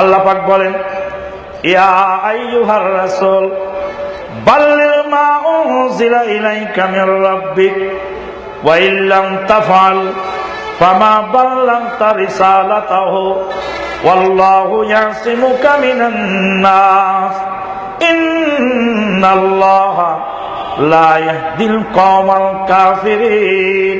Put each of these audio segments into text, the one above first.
আল্লাহ পাক বলেন, ইয়া আইয়ুহার রাসূল বাল্লিগ মা উনজিলা ইলাইকা মির রাব্বিক, ওয়া ইল্লাম তাফআল, ফামা বাল্লাগতা রিসালাতাহু, ওয়াল্লাহু ইয়াসিমুকা মিনান নাস, ইন্নাল্লাহা লা ইয়াহদিল কওমাল কাফিরিন।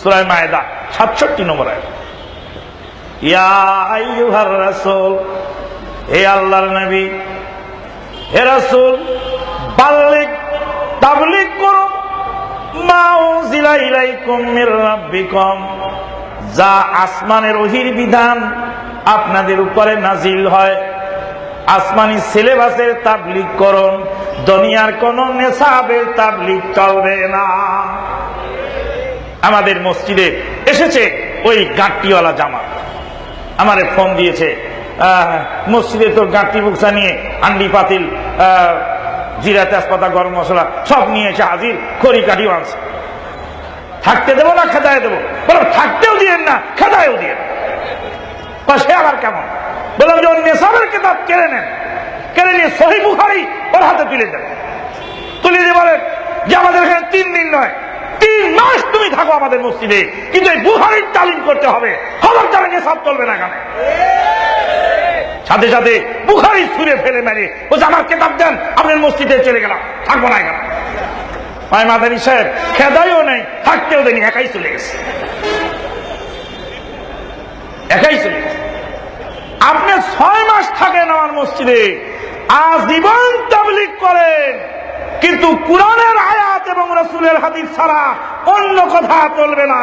সূরা মায়দা 67 নম্বর আয়াত। ইয়া আল্লাহর নবী যা আসমানের ওহির বিধান আপনাদের উপরে নাজিল হয়। আসমানি সিলেবাসের তাবলিগ করুন দুনিয়ার কোন নেশাবের তাবলিগ চলবে না। আমাদের মসজিদে এসেছে ওই গাঁটটিওয়ালা জামাত। আমারে ফোন দিয়েছে মসজিদে তোর গাঁটটি বুকসা নিয়ে হান্ডি পাতিল জিরা তেজপাতা, গরম মশলা সব নিয়ে এসে হাজির, খড়ি কাঠিও আনছে থাকতে দেবো না, খেদায় দেবো? বললাম, থাকতেও দিয়েন না, খেদায়ও দিয়েন। বা সে আবার কেমন? বললাম যে নেশাবের কেতাব কেড়ে নেন। কেড়ে নিয়ে সহি বুখারি ওর হাতে তুলে দেন। তুলে দিয়ে বলেন যে, আমাদের এখানে তিন দিন নয়, তিন মাস তুমি থাকো আমাদের মসজিদে, কিন্তু এই বুহারির তালিম করতে হবে খবর নেশাব চলবে না এখানে সাথে সাথে বুখারি ছুঁড়ে ফেলে মেরে বলছে, আমার কেতাব দেন আপনার মসজিদে চলে গেলাম, থাকব না এখানে। মাদানী সাহেব, খেদাইও নেই, থাকতেও দেনি একাই চলে গেছে। একাই চলে গেছে। আপনি ছয় মাস থাকেন আমার মসজিদে, আজীবন তাবলিক করেন, কিন্তু কোরআনের আয়াত এবং রসুলের হাদিস ছাড়া অন্য কথা চলবে না।